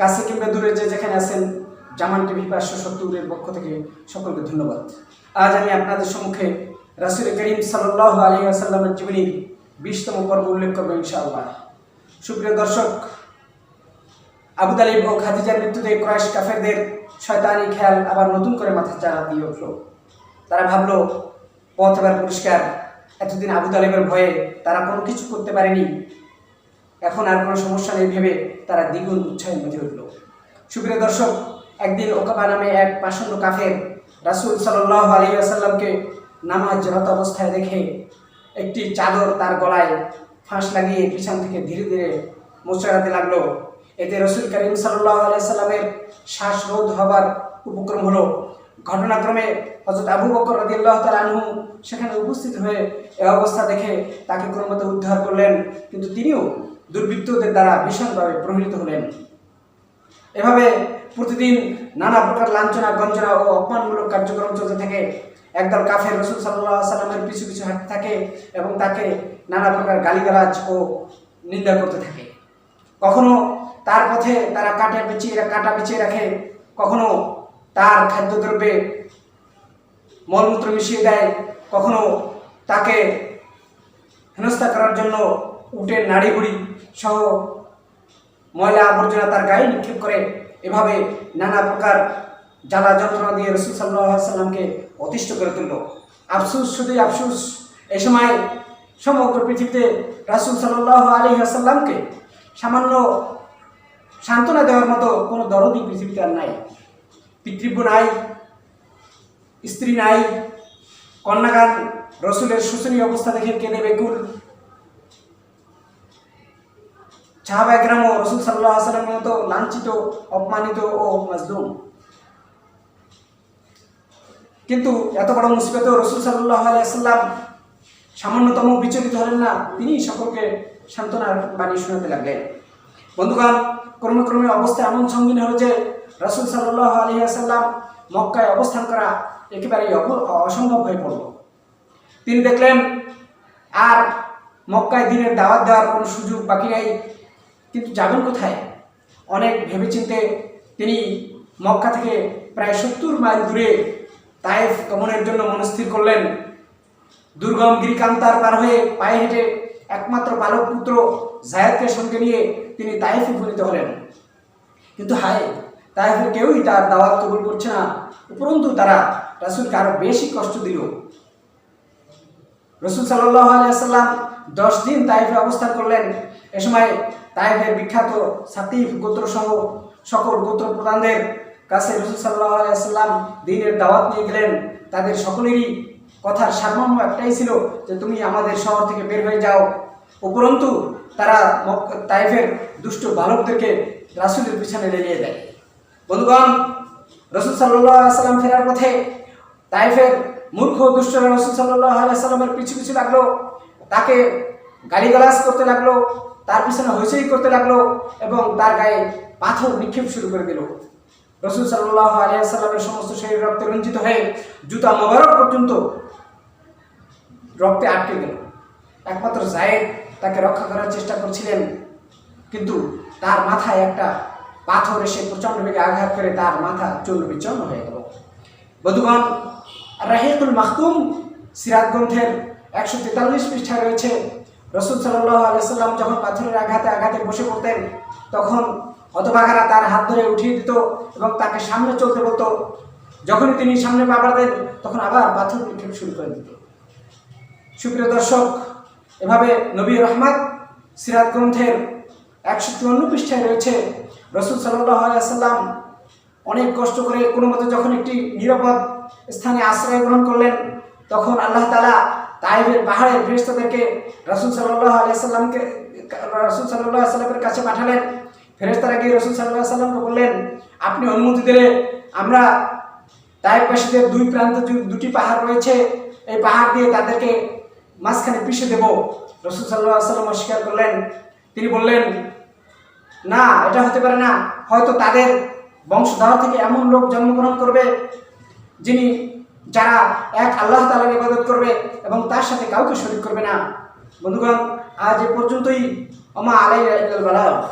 কাছে কিংবা দূরে যে যেখানে আছেন, জামান টিভি পাঁচশো সত্তরের পক্ষ থেকে সকলকে ধন্যবাদ। আজ আমি আপনাদের সম্মুখে রাসুল করিম সাল্লাহ আলী আসাল্লামের জীবনীর বিশতম পর্ব উল্লেখ করব ইনশাআল্লাহ। সুপ্রিয় দর্শক, আবু তালিব ও খাদিজার মৃত্যুতে ক্রয়েশ কাফেরদের শয়তানি খেয়াল আবার নতুন করে মাথা চাড়া দিয়ে উঠল। তারা ভাবলো, পথ এবার পরিষ্কার। এতদিন আবু তালিবের ভয়ে তারা কোনো কিছু করতে পারেনি। এখন আর কোনো সমস্যা নেই ভেবে তারা দ্বিগুণ উৎসাহের মধ্যে উঠল। সুপ্রিয় দর্শক, একদিন ওকাবা নামে এক পাষণ্ড কাফের রাসুল সাল্লাহ আলী আসাল্লামকে নামাজ জড়াত অবস্থায় দেখে একটি চাদর তার গলায় ফাঁস লাগিয়ে পিছন থেকে ধীরে ধীরে মোচড়াতে লাগল। এতে রসুল করিম সাল্লাহ আলাইসাল্লামের শ্বাসরোধ হবার উপক্রম হলো। ঘটনাক্রমে হজরত আবু বকর রদিল্লাহ তালু সেখানে উপস্থিত হয়ে এ অবস্থা দেখে তাকে কোনো মতে উদ্ধার করলেন, কিন্তু তিনিও দুর্বৃত্তদের দ্বারা ভীষণভাবে প্রভাবিত হলেন। এভাবে প্রতিদিন নানা প্রকার লাঞ্ছনা, গঞ্জনা ও অপমানমূলক কার্যক্রম চলতে থাকে। একদল কাফের রসুল সাল্লাহ সাল্লামের পিছু পিছু হাঁটতে থাকে এবং তাকে নানা প্রকার গালিগালাজ ও নিন্দা করতে থাকে। কখনো তার পথে তারা কাটা পিছিয়ে কাটা পিছিয়ে রাখে। কখনো তার খাদ্যদ্রব্যে মলমূত্র মিশিয়ে দেয়। কখনো তাকে হেনস্থা করার জন্য উটের নাড়িগুড়ি সহ ময়লা আবর্জনা তার গায়ে নিক্ষেপ করে। এভাবে নানা প্রকার জ্বালা যন্ত্রণা দিয়ে রসুল সাল্লাহ অতিষ্ঠ করে তুলল। আফসুস, শুধুই আফসুস, এ সময় সমগ্র পৃথিবীতে রাসুল সাল্লাহ আলী আসাল্লামকে সামান্য সান্ত্বনা দেওয়ার মতো কোনো দরদি পৃথিবীতে আর নাই। পিতৃব্য নাই, স্ত্রী নাই, কন্যাগান, রসুলের শোচনীয় অবস্থা দেখে কেঁদে বেকুল সাহাবাগ্রাম ও রসুল সাল্লাহ আসলামের মতো লাঞ্ছিত অপমানিত ও মাজলুম কিন্তু এত বড় মুসিবত রসুল সাল্লাহ আলাইসাল্লাম সামান্যতম বিচলিত হলেন না তিনি সকলকে সান্ত্বনার বাণী শোনাতে লাগলেন বন্ধুগণ ক্রমে ক্রমে অবস্থা এমন সঙ্গীন হল যে রসুল সাল্লাহ আলী আসাল্লাম মক্কায় অবস্থান করা একেবারেই অসম্ভব হয়ে পড়ল তিনি দেখলেন আর মক্কায় দিনের দাওয়াত দেওয়ার কোনো সুযোগ বাকি নেই কিন্তু যাবেন কোথায়? অনেক ভেবেচিন্তে তিনি মক্কা থেকে প্রায় সত্তর মাইল দূরে তায়েফ গমনের জন্য মনস্থির করলেন। দুর্গম গিরিকান্তার পার হয়ে পায়ে হেঁটে একমাত্র বালক পুত্র জায়দকে সঙ্গে নিয়ে তিনি তাইফে উপনীত হলেন। কিন্তু হায় তাইফের কেউই তার দাওয়াত কবুল করছে না। উপরন্তু তারা রাসুলকে আরও বেশি কষ্ট দিল। রসুল সাল্লাহ আলিয়াল্লাম দশ দিন তাইফে অবস্থান করলেন। এ সময় তাইফের বিখ্যাত সাতিফ গোত্রসহ সকল গোত্র প্রধানদের কাছে রসুল সাল্লাহ আলিয়াল্লাম দিনের দাওয়াত নিয়ে গেলেন। তাদের সকলেরই কথার সারমর্ম একটাই ছিল যে, তুমি আমাদের শহর থেকে বের হয়ে যাও। উপরন্তু, তারা তাইফের দুষ্ট বালকদেরকে রাসুলের পিছনে লেলিয়ে দেয়। বন্ধুগণ, রসুল সাল্লাহ সাল্লাম ফেরার পথে তাইফের মূর্খ দুষ্টরা রসুল সাল্লাহ আলাইসাল্লামের পিছু পিছু লাগল। তাকে গালিগালাজ করতে লাগল, তার পিছনে হইচই করতে লাগল এবং তার গায়ে পাথর নিক্ষেপ শুরু করে দিল। রসুল সাল্লাহ আলিয়া সাল্লামের সমস্ত শরীর রক্তে রঞ্জিত হয়ে জুতা মোবারক পর্যন্ত রক্তে আটকে গেল। একমাত্র জায়েদ তাকে রক্ষা করার চেষ্টা করছিলেন, কিন্তু তার মাথায় একটা পাথর এসে প্রচণ্ড বেগে আঘাত করে তার মাথা চূর্ণ বিচন্ন হয়ে গেল। বধুগণ রাহিকুল মাহতুম সিরাত গ্রন্থের একশো তেতাল্লিশ পৃষ্ঠায় রয়েছে, রসুল সাল্লাহ আলাইসাল্লাম যখন পাথরের আঘাতে আঘাতে বসে পড়তেন, তখন হতভাগারা তার হাত ধরে উঠিয়ে দিত এবং তাকে সামনে চলতে বলতো। যখনই তিনি সামনে পা তখন আবার পাথর নিক্ষেপ শুরু করে দিত। সুপ্রিয় দর্শক, এভাবে নবী রহমাত সিরাত গ্রন্থের একশো চুয়ান্ন পৃষ্ঠায় রয়েছে, রসুল সাল্লাহ আলাইসাল্লাম অনেক কষ্ট করে কোনো মতে যখন একটি নিরাপদ স্থানে আশ্রয় গ্রহণ করলেন, তখন আল্লাহ তালা তাইবের পাহাড়ের ফেরেস্তাদেরকে রসুল সাল্লাহ আলাইসাল্লামকে রসুল সাল্লাহ সাল্লামের কাছে পাঠালেন। ফেরেস্তারা গিয়ে রসুল সাল্লাহ সাল্লামকে বললেন, আপনি অনুমতি দিলে আমরা তাইবাসীদের দুই প্রান্তে দুটি পাহাড় রয়েছে। এই পাহাড় দিয়ে তাদেরকে মাঝখানে পিষে দেব। রসুল সাল্লাহ সাল্লাম অস্বীকার করলেন। তিনি বললেন, না, এটা হতে পারে না। হয়তো তাদের বংশধর থেকে এমন লোক জন্মগ্রহণ করবে যিনি যারা এক আল্লাহ তালার ইবাদত করবে এবং তার সাথে কাউকে শরিক করবে না। বন্ধুগণ, আজ এ পর্যন্তই। আমা আলাই বালা